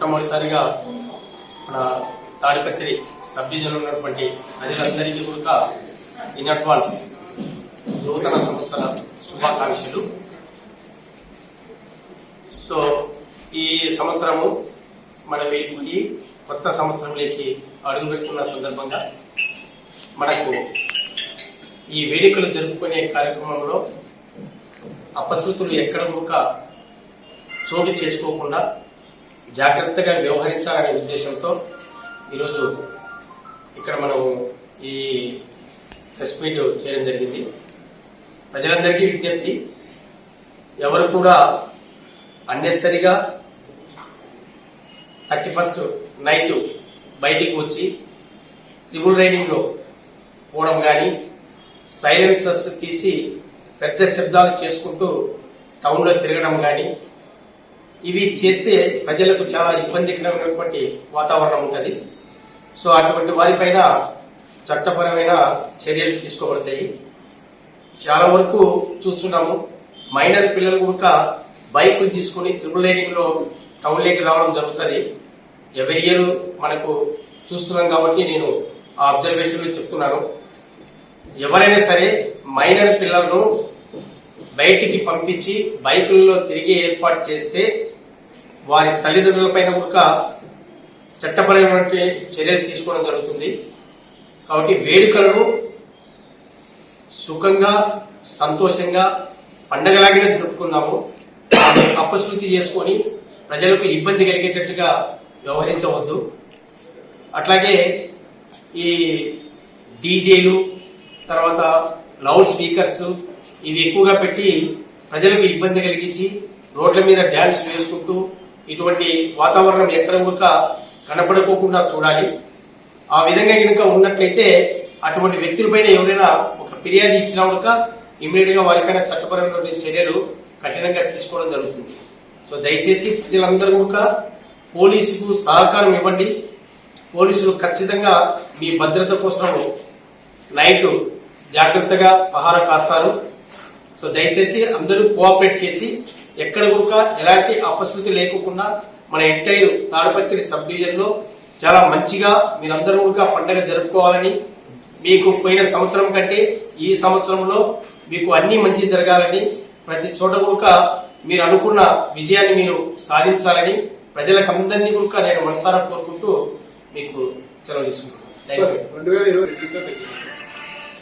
మొట్టమొదటిసారిగా మన తాడిపత్రి సబ్ ఉన్నటువంటి ప్రజలందరికీ కూడా ఇన్ అడ్వాన్స్ నూతన సంవత్సర శుభాకాంక్షలు. సో ఈ సంవత్సరము మన వెళ్ళిపోయి కొత్త సంవత్సరంలోకి అడుగు పెడుతున్న సందర్భంగా మనకు ఈ వేడుకలు జరుపుకునే కార్యక్రమంలో అపశృతులు ఎక్కడ ఒక చోటు చేసుకోకుండా జాగ్రత్తగా వ్యవహరించాలనే ఉద్దేశంతో ఈరోజు ఇక్కడ మనం ఈ ప్రెస్ మీట్ చేయడం జరిగింది. ప్రజలందరికీ విజ్ఞప్తి ఎవరు కూడా అన్నెసరిగా థర్టీ ఫస్ట్ నైట్ బయటికి వచ్చి త్రిబుల్ రైడింగ్లో పోవడం కానీ సైలెన్సర్స్ తీసి పెద్ద శబ్దాలు చేసుకుంటూ టౌన్లో తిరగడం కానీ ఇవి చేస్తే ప్రజలకు చాలా ఇబ్బందికరమైనటువంటి వాతావరణం ఉంటుంది. సో అటువంటి వారిపైన చట్టపరమైన చర్యలు తీసుకోబడతాయి. చాలా వరకు చూస్తున్నాము మైనర్ పిల్లలు కూడా బైకులు తీసుకుని త్రిపుల్ రైడింగ్లో టౌన్లోకి రావడం జరుగుతుంది. ఎవరి ఇయర్ మనకు చూస్తున్నాం కాబట్టి నేను ఆ అబ్జర్వేషన్ చెప్తున్నాను. ఎవరైనా సరే మైనర్ పిల్లలను బయటికి పంపించి బైకుల్లో తిరిగి ఏర్పాటు చేస్తే వారి తల్లిదండ్రులపైన కూడా చట్టపరమైనటువంటి చర్యలు తీసుకోవడం జరుగుతుంది. కాబట్టి వేడుకలను సుఖంగా సంతోషంగా పండగలాగానే జరుపుకుందాము. అపశృతి చేసుకొని ప్రజలకు ఇబ్బంది కలిగేటట్టుగా వ్యవహరించవద్దు. అట్లాగే ఈ డీజేలు తర్వాత లౌడ్ స్పీకర్స్ ఇవి ఎక్కువగా పెట్టి ప్రజలకు ఇబ్బంది కలిగించి రోడ్ల మీద డ్యాన్స్ వేసుకుంటూ ఇటువంటి వాతావరణం ఎక్కడ కూడా కనపడకోకుండా చూడాలి. ఆ విధంగా కనుక ఉన్నట్లయితే అటువంటి వ్యక్తులపైన ఎవరైనా ఒక ఫిర్యాదు ఇచ్చినా కూడా ఇమీడియట్గా వారిపైన చట్టపరమైన చర్యలు కఠినంగా తీసుకోవడం జరుగుతుంది. సో దయచేసి ప్రజలందరూ కూడా పోలీసుకు సహకారం ఇవ్వండి. పోలీసులు ఖచ్చితంగా మీ భద్రత కోసం నైట్ జాగ్రత్తగా పహారా కాస్తారు. సో దయచేసి అందరూ కోఆపరేట్ చేసి ఎక్కడ కూడా ఎలాంటి అపశృతి లేకుండా మన ఎంటైర్ తాడపత్రి సబ్ డివిజన్లో చాలా మంచిగా మీరందరూ కూడా పండుగ జరుపుకోవాలని మీకు పోయిన సంవత్సరం కంటే ఈ సంవత్సరంలో మీకు అన్ని మంచి జరగాలని ప్రతి చోట కూడా మీరు అనుకున్న విజయాన్ని మీరు సాధించాలని ప్రజలకు అందరినీ కూడా నేను మనసారా కోరుకుంటూ మీకు సెలవు తీసుకుంటున్నాను.